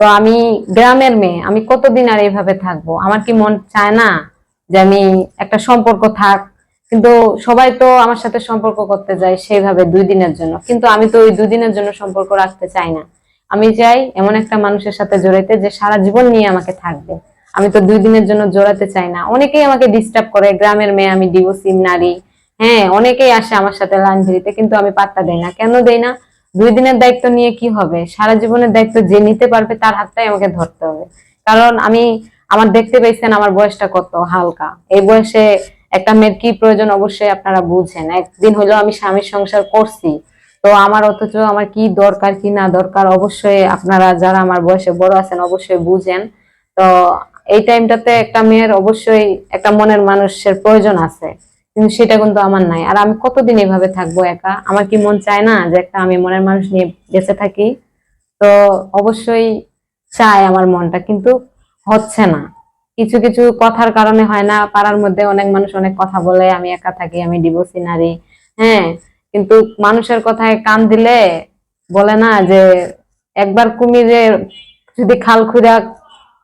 তো আমি গ্রামের মেয়ে, আমি কতদিন আর এইভাবে থাকব? আমার কি মন চায় না যে আমি একটা সম্পর্ক থাক? কিন্তু সবাই তো আমার সাথে সম্পর্ক করতে যায় সেইভাবে দুই দিনের জন্য। কিন্তু আমি তো ওই দুই দিনের জন্য সম্পর্ক রাখতে চাই না। আমি চাই এমন একটা মানুষের সাথে জড়াইতে যে সারা জীবন নিয়ে আমাকে থাকবে। আমি তো দুই দিনের জন্য জড়াতে চাই না। অনেকেই আমাকে ডিস্টার্ব করে, গ্রামের মেয়ে, আমি ডিভোর্সিং নারী হ্যাঁ অনেকেই আসে আমার সাথে লাইন ধরিতে কিন্তু আমি পাত্তা দেই না। কেন দেই না? দুই দিনের দায়িত্ব নিয়ে কি হবে? সারা জীবনের দায়িত্ব যে নিতে পারবে তার হাতটাই আমাকে ধরতে হবে। কারণ আমি, আমার দেখতে পেয়েছেন আমার বয়সটা কত হালকা। এই বয়সে একটা মেয়ের কি প্রয়োজন অবশ্যই আপনারা বুঝেন। একদিন হলো আমি স্বামীর সংসার করছি। তো আমার অথচ আমার কি দরকার, কি না দরকার অবশ্যই আপনারা যারা আমার বয়সে বড় আছেন অবশ্যই বুঝেন। তো এই টাইমটাতে একটা মেয়ের অবশ্যই একটা মনের মানুষের প্রয়োজন আছে। কিন্তু সেটা কিন্তু আমার নাই। আর আমি কতদিন এভাবে থাকব একা? আমার কি মন চায় না যে একটা আমি মনের মানুষ নিয়ে বেঁচে থাকি? তো অবশ্যই চায় আমার মনটা, কিন্তু হচ্ছে না। কিছু কিছু কথার কারণে হয় না, পাড়ার মধ্যে অনেক মানুষ অনেক কথা বলে, আমি একা থাকি, আমি ডিভোর্সি নারী। হ্যাঁ কিন্তু মানুষের কথায় কান দিলে বলে না যে একবার কুমিরের যদি খাল খুঁড়া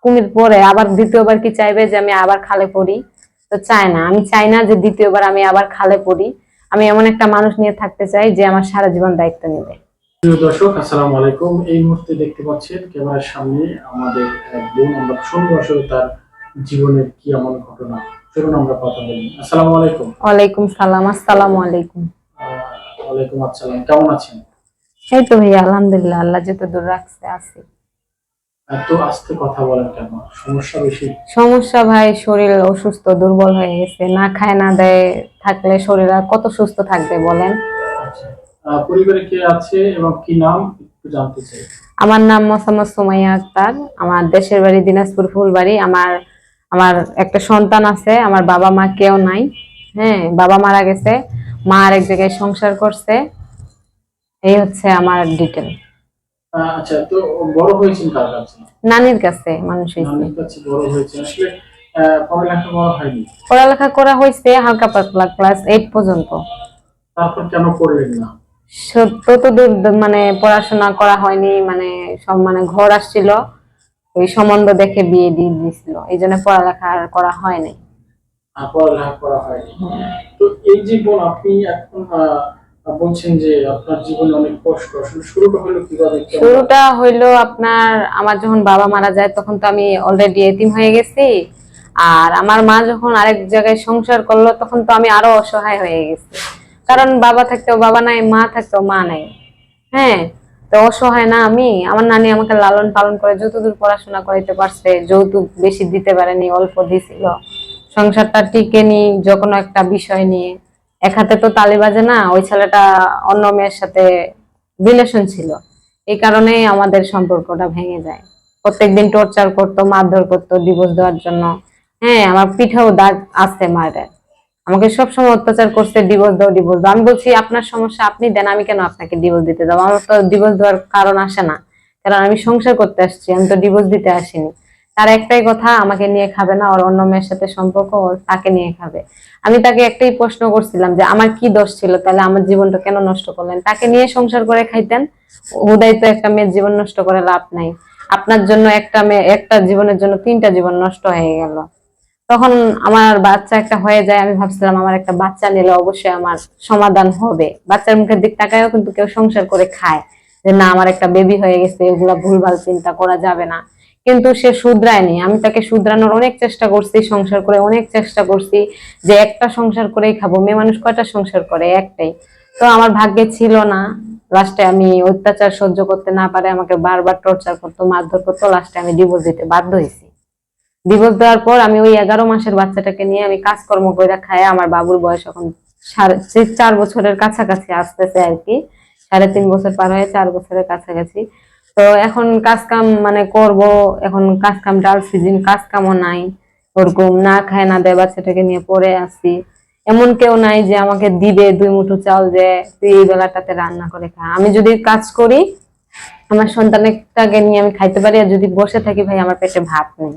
কুমির পরে আবার দ্বিতীয়বার কি চাইবে যে আমি আবার খালে পড়ি? তো চায় না। আমি চাই না যে দ্বিতীয়বার আমি আবার খালে পড়ি। আমি এমন একটা মানুষ নিয়ে থাকতে চাই যে আমার সারা জীবন দায়িত্ব নেবে। প্রিয় দর্শক আসসালামু আলাইকুম। এই মুহূর্তে দেখতে পাচ্ছেন ক্যামেরার সামনে আমাদের এক বোন। আমরা শুনব আসলে তার জীবনের কি এমন ঘটনা চলুন আমরা কথা বলি। আসসালামু আলাইকুম। ওয়ালাইকুম সালাম আসসালামু আলাইকুম। ওয়ালাইকুম আসসালাম। কেমন আছেন? এই তো ভাইয়া আলহামদুলিল্লাহ আল্লাহ যত দূর রাখছে আছি। এত আস্তে কথা বলেন কেন? সমস্যা বেশি। সমস্যা ভাই শরীর অসুস্থ দুর্বল হয়ে গেছে। না খায় না দেয় থাকলে শরীর আর কত সুস্থ থাকবে বলেন? আচ্ছা। পরিবারে কে আছে এবং কি নাম? একটু জানতে চাই। আমার নাম মোসাম্মদ সুমাইয়া আক্তার। আমার দেশের বাড়ি দিনাজপুর ফুলবাড়ি। আমার আমার একটা সন্তান আছে। আমার বাবা মা কেউ নাই। হ্যাঁ বাবা মারা গেছে। মা আর এক জায়গায় সংসার করছে। এই হচ্ছে আমার ডিটেল আচ্ছা তো বড় হয়েছেন কার কাছে? নানির কাছে মানুষ হয়েছে। নানির কাছে বড় হয়েছে আসলে পড়ালেখা করা হয়নি? পড়ালেখা করা হয়েছে হালকা পাতলা ক্লাস এইট পর্যন্ত। তারপর কেন পড়লেন না? ততদূর মানে পড়াশোনা করা হয়নি মানে সব মানে ঘর আসছিল ওই সম্বন্ধ দেখে বিয়ে দিয়ে দিয়েছিল এই জন্য পড়ালেখা আর করা হয়নি। পড়ালেখা করা হয়নি। তো এই জীবন আপনি এখন বলছেন যে আপনার জীবনে অনেক কষ্ট। শুরুটা হলো কীভাবে? শুরুটা আপনার আমার যখন বাবা মারা যায় তখন তো আমি অলরেডি এতিম হয়ে গেছি। আর আমার মা যখন আরেক জায়গায় সংসার করল তখন তো আমি আরও অসহায় হয়ে গেছি। কারণ বাবা থাকতেও বাবা নাই, মা থাকতেও মা নাই। হ্যাঁ তো অসহায় না আমি। আমার নানি আমাকে লালন পালন করে যতদূর পড়াশোনা করাইতে পারছে, যৌতুক বেশি দিতে পারেনি, অল্প দিছিল। সংসারটা টিকে নি যে কোনো একটা বিষয় নিয়ে। এক হাতে তো তালি বাজে না, ওই ছেলেটা অন্য মেয়ের সাথে রিলেশন ছিল। এই কারণেই আমাদের সম্পর্কটা ভেঙে যায়। প্রত্যেকদিন টর্চার করতো, মারধর করতো ডিভোর্স দেওয়ার জন্য। হ্যাঁ আমার পিঠেও দাগ আছে মায়ের। আমাকে সবসময় অত্যাচার করছে ডিভোর্স দাও ডিভোর্স দাও। আমি বলছি, আপনার সমস্যা আপনি দেন, আমি কেন আপনাকে ডিভোর্স দিতে যাব? আমার তো ডিভোর্স দেওয়ার কারণ আসে না। কারণ আমি সংসার করতে আসছি, আমি তো ডিভোর্স দিতে আসিনি। তার একটাই কথা, আমাকে নিয়ে খাবে না, ওর অন্য মেয়ের সাথে সম্পর্ক ওর তাকে নিয়ে খাবে। আমি তাকে একটাই প্রশ্ন করছিলাম যে, আমার কি দোষ ছিল? তাহলে আমার জীবনটা কেন নষ্ট করলেন? তাকে নিয়ে সংসার করে খাইতেন হুদাই তো একটা মেয়ের জীবন নষ্ট করে লাভ নাই। আপনার জন্য একটা মেয়ে, একটা জীবনের জন্য তিনটা জীবন নষ্ট হয়ে গেল। তখন আমার বাচ্চা একটা হয়ে যায়, আমি ভাবছিলাম আমার একটা বাচ্চা নিলে অবশ্যই আমার সমাধান হবে। বাচ্চার মুখের দিক তাকায়ও কিন্তু কেউ সংসার করে খায়। যে, না, আমার একটা বেবি হয়ে গেছে, এগুলা ভুলভাল চিন্তা করা যাবে না। কিন্তু সে শুধরায়নি। আমি তাকে শুধরানোর অনেক চেষ্টা করছি, সংসার করে অনেক চেষ্টা করছি যে একটা সংসার করেই খাব। মেয়ে মানুষ কয়টা সংসার করে? একটাই। তো আমার ভাগ্যে ছিল না। লাস্টে আমি অত্যাচার সহ্য করতে না পারে আমাকে বারবার টর্চার করতো, মারধর করতো। লাস্টে আমি ডিভোর্স দিতে বাধ্য হয়েছি। ডিভোর্স দেওয়ার পর আমি ওই এগারো মাসের বাচ্চাটাকে নিয়ে আমি কাজকর্ম করে খাই আমার বাবুর বয়স এখন সাড়ে চার বছরের কাছাকাছি আসতেছে আর কি। সাড়ে তিন বছর পার হয়ে চার বছরের কাছাকাছি। তো এখন কাজ কাম মানে করব, এখন কাজ কাম ডাল সিজন কাজ কামও নাই, ওরকম না খায় না দেয়, বাচ্চাটাকে নিয়ে পড়ে আসি এমন কেউ নাই যে আমাকে দিবে দুই মুঠো চাল যে তুই এই বেলাটাতে রান্না করে খা। আমি যদি কাজ করি, আমার সন্তানটাকে নিয়ে আমি খাইতে পারি, আর যদি বসে থাকি ভাই, আমার পেটে ভাত নেই।